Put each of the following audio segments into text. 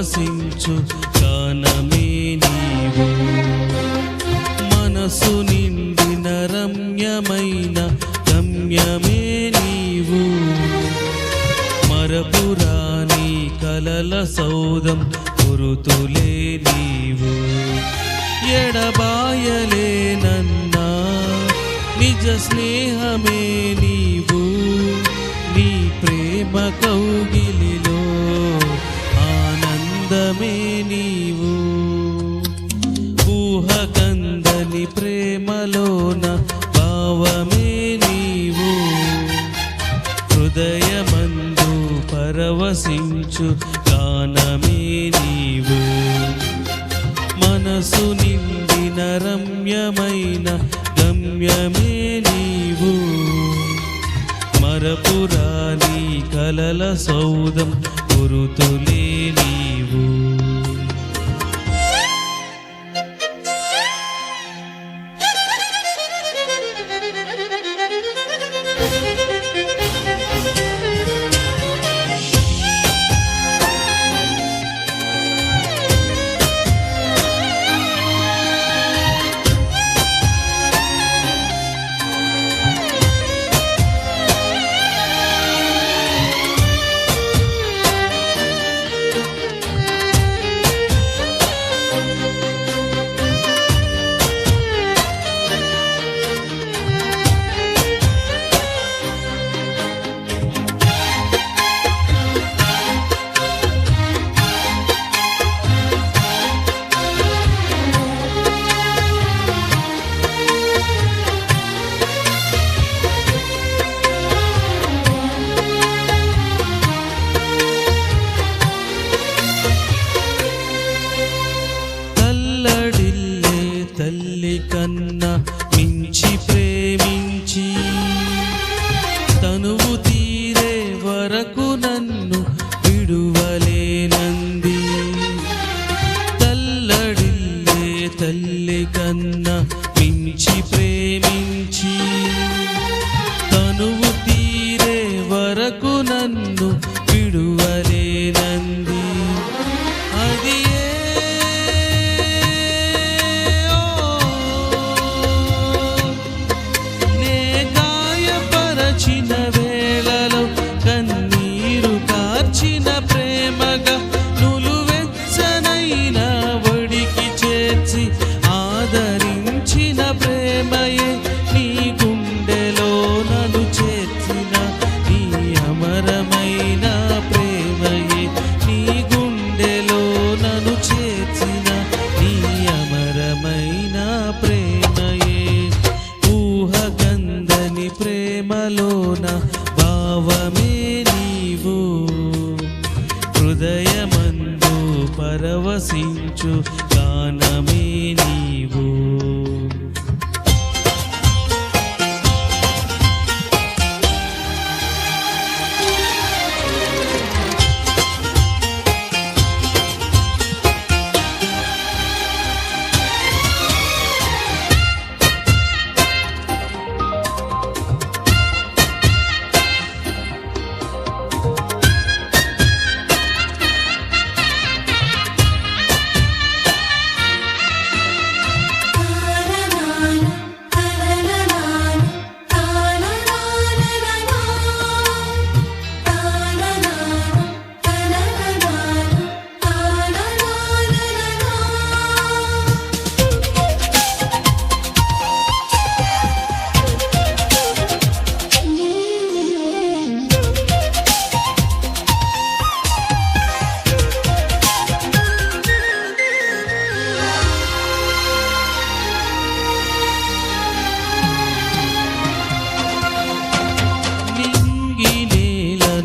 నివసించు గానమే నీవు. మనసు నిండిన రమ్యమైన గమ్యమే నీవు. మరపురాణి కలల సౌదం గురుతులే నీవు. ఎడబాయలే నన్నా నిజ స్నేహమే నీవు. నీ ప్రేమ కౌగి అందమే నీవు. ఊహకందని ప్రేమలోన భావమే నీవు. హృదయమందు పరవశించు గానమే నీవు. మనసు నిండిన రమ్యమైన గమ్యమే నీవు. మరపురాని కలల సౌదం గురుతులే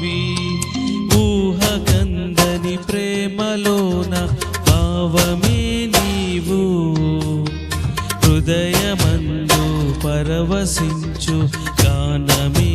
స్వామివి ఊహకందని ప్రేమలోన భావమే నీవు. హృదయమందు పరవశించు గానమే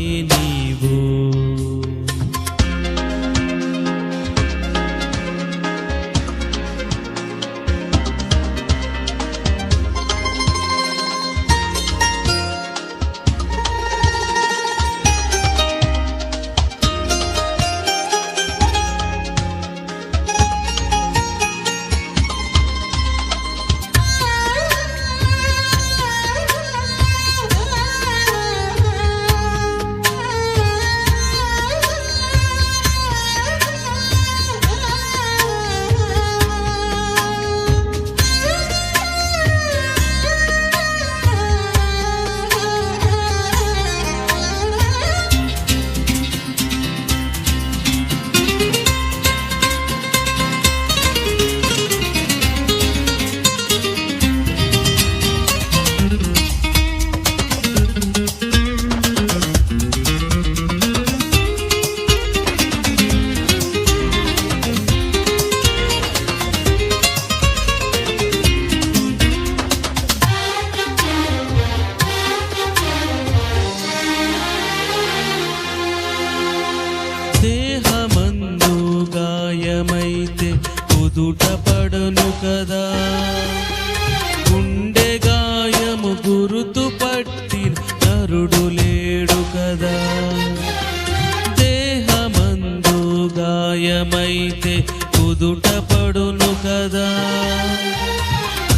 గాయమైతే కుదుట పడును కదా.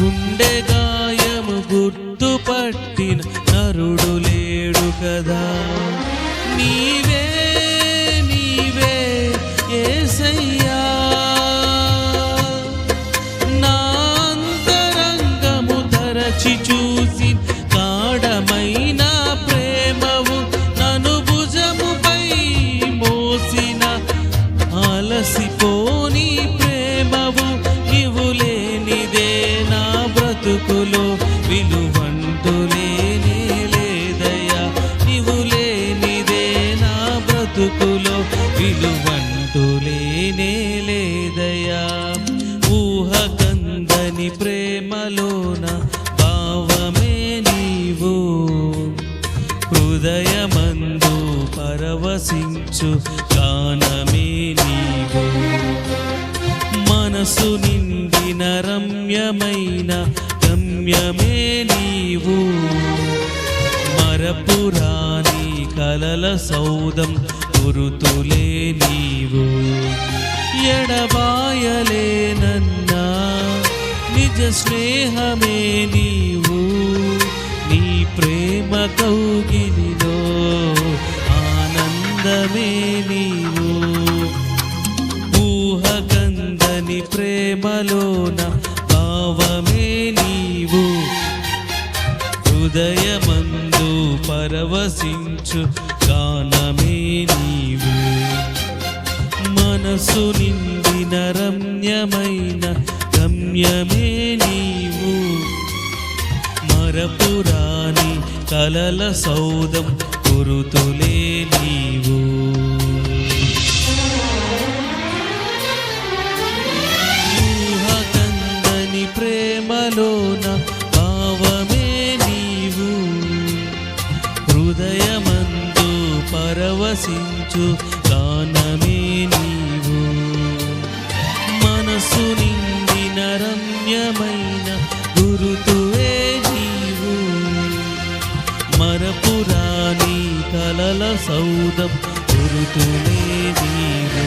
గుండె గాయము గుర్తుపట్టిన నరుడు లేడు కదా. విలువంటూ లేనే లేదయ్యా ఊహకందని ప్రేమలోన భావమే నీవు. హృదయమందు పరవశించు గానమే నీవు. మనసు నిండిన రమ్యమైన గమ్యమే నీవు. మరపురాని కలల సౌదం గురుతులే నీవు ఎడబాయలే ఎడబాయలేనన్నా నిజ స్నేహమే నీవు. నీ ప్రేమ కౌగిలిలో ఆనందమే నీవు. ఊహకందని ప్రేమలోన భావమే నీవు. హృదయం పరవశించు గానమే నీవు. మనసు నిందిన రమ్యమైన గమ్యమే నీవు. మరపురాని కలల సౌదం కురుతులే నీవు. మరపురాని సౌదం గురుతులే నీవు